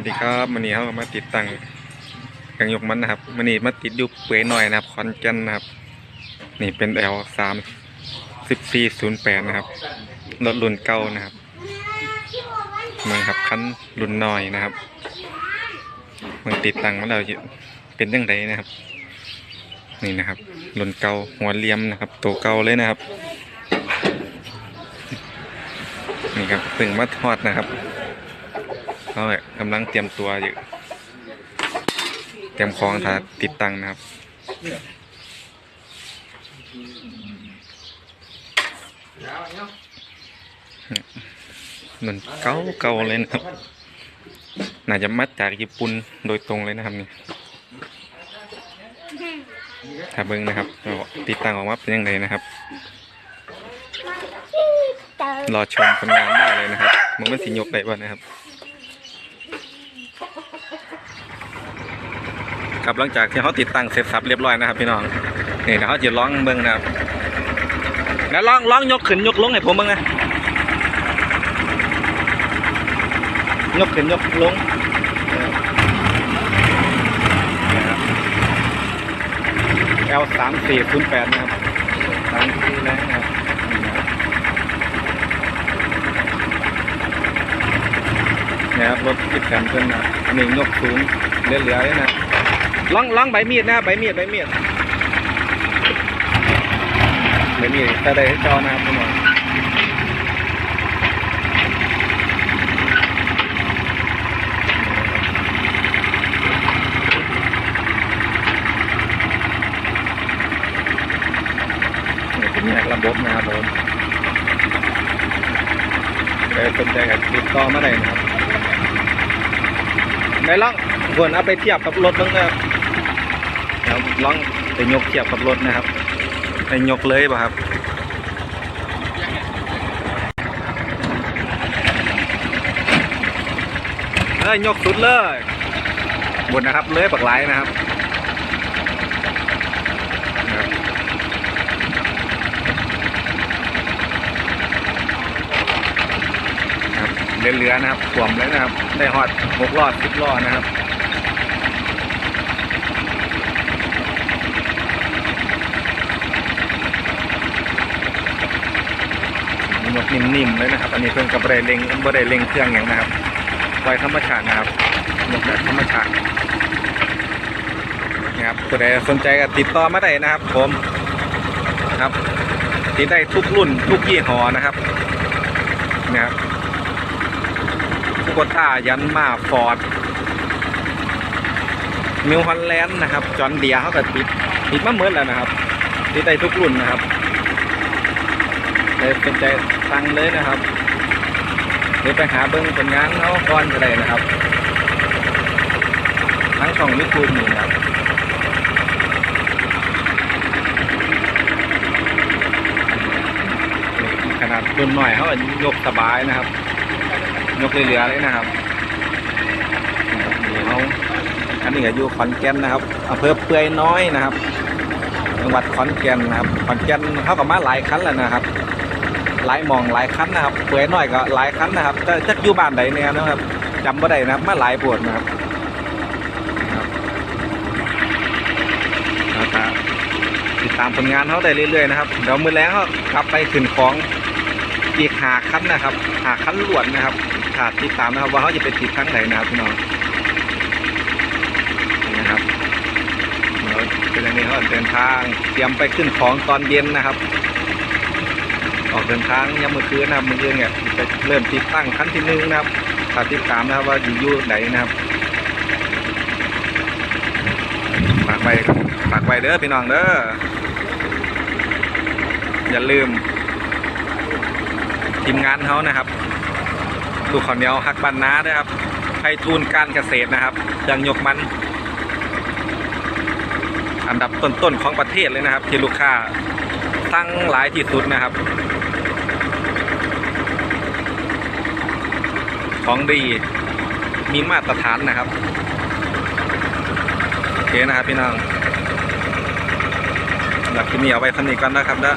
วัสดีครับวันนี้เขามาติดตั้งเครื่องยกมันนะครับวันนี้มาติดอยู่เปื่อยหน่อยนะครับคอนแกันนะครับ นี่เป็น L สามสิบสี่ศูนย์แปดนะครับรถรุ่นเก่านะครับมันครับคันรุ่นน้อยนะครับมันติดตั้งมาแล้วเป็นยังไงนะครับ นี่นะครับรุ่นเก่าหัวเลียมนะครับตัวเก่าเลยนะครับ นี่ครับถึงมาทอดนะครับ เขาเนี่ยกำลังเตรียมตัวอยู่ เตรียมของทาติดตั้งนะครับหนุนเก่าเก่าเลยนะครับ น่าจะมาจากญี่ปุ่นโดยตรงเลยนะครับนี่ถ้าเบิ้งนะครับ ติดตั้งออกมาเป็นยังไงนะครับรอชมผลงานได้เลยนะครับ มันมันสิยกได้บ่นะครับ ครับหลังจากที่เขาติดตั้งเสร็จสับเรียบร้อยนะครับ พี่น้องนี่นะเขาจะร้องเบิ้งนะครับแล้วร้องร้องยกขึ้นยกลงให้ผมเบิ้งนะยกขึ้นยกลงนะครับ L สามสี่ศูนย์แปดนะครับสามสี่นะครับนะครับนี่ครับรถติดแถมเพิ่นนะอันนี้ยกสูงเหลือๆเลยนะ ล้องล้องใบมีดนะครับใบมีดใบมีดใบมีดแต่ได้ให้จอนะครับทุกคนนี่เป็นแยกระบบนะครับผมใครสนใจก็ติดต่อมาได้นะครับไหนล่องควรเอาไปเทียบกับรถบ้างนะครับ ครับลองไปยกเทียบกับรถนะครับไปยกเลยป่ะครับเอ้ยยกสุดเลยบนนะครับเลยปักไลนะครับเรือๆนะครับขวมเลยนะครับ ได้ฮอดหกล้อสิบล้อนะครับ นิ่มๆเลยนะครับ อันนี้เพิ่งกับบรเล็งบริเล็งเครื่องอย่างนะครับไว้ธรรมชาตินะครับยกแบบธรรมชาตินะครับผู้ใดสนใจก็ติดต่อมาได้นะครับ ผมครับติดได้ทุกรุ่นทุกยี่ห้อนะครับนะครับทุกต้ายันมาฟอร์ดมิวฮอลแลนด์นะครับจอห์นเดียเขาก็ติดติดมาเหมือนแล้วนะครับติดได้ทุกรุ่นนะครับ เลยเป็นใจสั่งเลยนะครับหรือไปหาเบิ้งผลงานเขาก่อนก็ได้นะครับ ทั้งช่องยูทูบนี่นะครับขนาดรุ่นหน่อยเขาก็ยกสบายนะครับ ยกเรือเลยนะครับนี่เขาอันนี้ก็อยู่ขอนแก่นนะครับอำเภอเปื่อยน้อยนะครับจังหวัดขอนแก่นนะครับขอนแก่นเขากับมาหลายครั้งแล้วนะครับ หลายมองหลายคันนะครับเปื่อยหน่อยก็หลายคันนะครับจะจะอยู่บ้านใดเนี่ยนะครับจำบ่ได้นะครับมาหลายปวดนะครับครับติดตามผลงานเขาได้เรื่อยๆนะครับเดี๋ยวมือแรงเขากลับไปขึ้นของอีกหาคันนะครับ หาคันล้วนนะครับขาดติดตามนะครับว่าเขาจะไปติดทั้งไหนนะครับพี่น้องนี่นะครับเดี๋ยวเป็นอย่างนี้เขาเดินทางเตรียมไปขึ้นของตอนเย็นนะครับ ออกเดินทางยามมื้อคืนนะครับมื้อคืนเนี่ยจะเริ่มติดตั้งขั้นที่หนึ่งนะครับถ้าติดตามนะครับว่าอยู่ยู่ไหนนะครับฝากไว้ฝากไว้เด้อพี่น้องเด้ออย่าลืมทีมงานเขานะครับลูกขาวเหนียวฮักบันนาด้วยครับไพทูลการเกษตรนะครับยังยกมัน อันดับต้นๆของประเทศเลยนะครับ ที่ลูกค้าตั้งหลายที่สุดนะครับ ของดีมีมาตรฐานนะครับโอเคนะครับพี่น้องหลักที่มีเอาไว้สนิทกันนะครับนะ